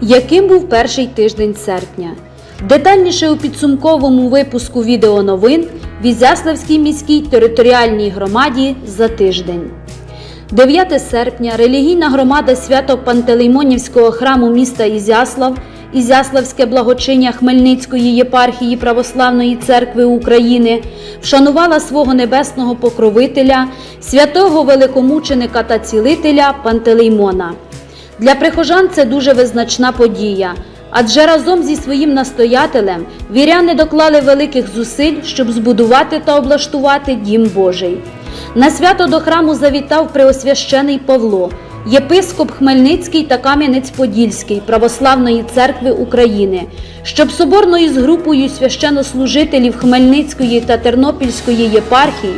Яким був перший тиждень серпня? Детальніше у підсумковому випуску відеоновин в Ізяславській міській територіальній громаді за тиждень. 9 серпня релігійна громада свято Пантелеймонівського храму міста Ізяслав, Ізяславське благочиння Хмельницької єпархії Православної церкви України вшанувала свого небесного покровителя, святого великомученика та цілителя Пантелеймона. Для прихожан це дуже визначна подія, адже разом зі своїм настоятелем віряни доклали великих зусиль, щоб збудувати та облаштувати дім Божий. На свято до храму завітав преосвящений Павло, єпископ Хмельницький та Кам'янець-Подільський Православної церкви України, щоб соборною з групою священнослужителів Хмельницької та Тернопільської єпархій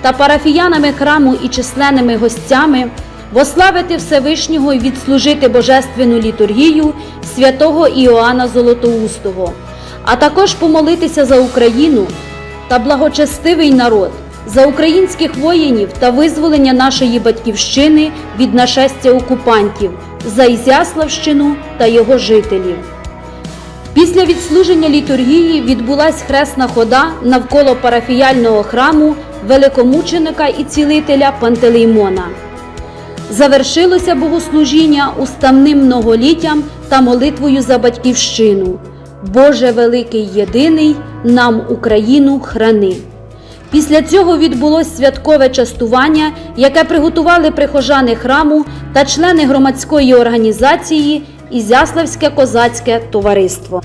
та парафіянами храму і численними гостями вославити Всевишнього і відслужити божественну літургію святого Іоанна Золотоустого, а також помолитися за Україну та благочестивий народ, за українських воїнів та визволення нашої батьківщини від нашестя окупантів, за Ізяславщину та його жителів. Після відслуження літургії відбулась хресна хода навколо парафіяльного храму великомученика і цілителя Пантелеймона. Завершилося богослужіння уставним многоліттям та молитвою за батьківщину. Боже великий єдиний, нам Україну храни. Після цього відбулось святкове частування, яке приготували прихожани храму та члени громадської організації Ізяславське козацьке товариство.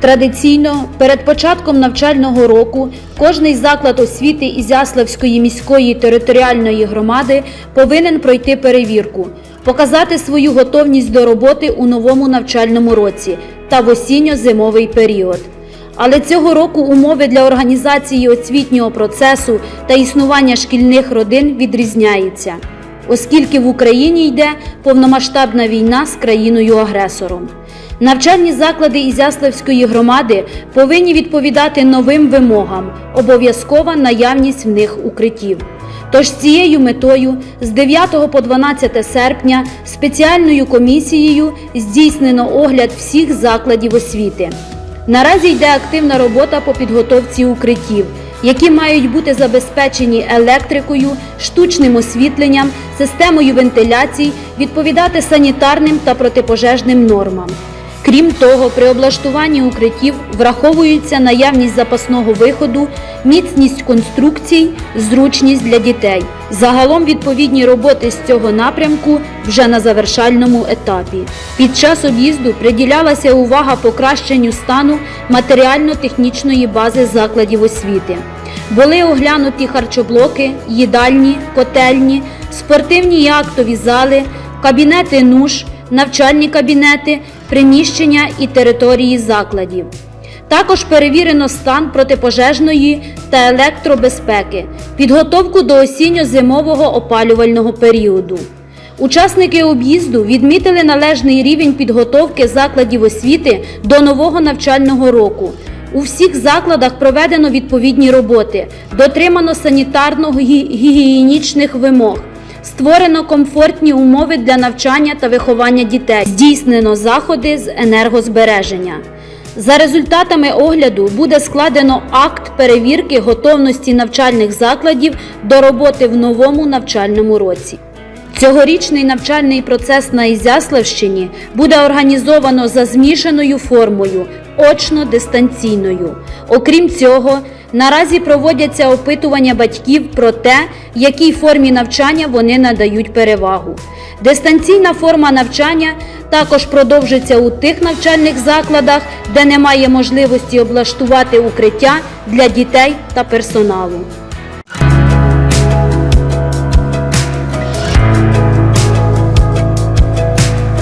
Традиційно перед початком навчального року кожний заклад освіти Ізяславської міської територіальної громади повинен пройти перевірку, показати свою готовність до роботи у новому навчальному році та в осінньо-зимовий період. Але цього року умови для організації освітнього процесу та існування шкільних родин відрізняються, оскільки в Україні йде повномасштабна війна з країною-агресором. Навчальні заклади Ізяславської громади повинні відповідати новим вимогам, обов'язкова наявність в них укриттів. Тож цією метою з 9 по 12 серпня спеціальною комісією здійснено огляд всіх закладів освіти. Наразі йде активна робота по підготовці укриттів, які мають бути забезпечені електрикою, штучним освітленням, системою вентиляцій, відповідати санітарним та протипожежним нормам. Крім того, при облаштуванні укриттів враховується наявність запасного виходу, міцність конструкцій, зручність для дітей. Загалом відповідні роботи з цього напрямку вже на завершальному етапі. Під час об'їзду приділялася увага покращенню стану матеріально-технічної бази закладів освіти. Були оглянуті харчоблоки, їдальні, котельні, спортивні і актові зали, кабінети нуж, навчальні кабінети, приміщення і території закладів. Також перевірено стан протипожежної та електробезпеки, підготовку до осінньо-зимового опалювального періоду. Учасники об'їзду відмітили належний рівень підготовки закладів освіти до нового навчального року. У всіх закладах проведено відповідні роботи, дотримано санітарно-гігієнічних вимог. Створено комфортні умови для навчання та виховання дітей. Здійснено заходи з енергозбереження. За результатами огляду буде складено акт перевірки готовності навчальних закладів до роботи в новому навчальному році. Цьогорічний навчальний процес на Ізяславщині буде організовано за змішаною формою очно-дистанційною. Окрім цього, наразі проводяться опитування батьків про те, якій формі навчання вони надають перевагу. Дистанційна форма навчання також продовжиться у тих навчальних закладах, де немає можливості облаштувати укриття для дітей та персоналу.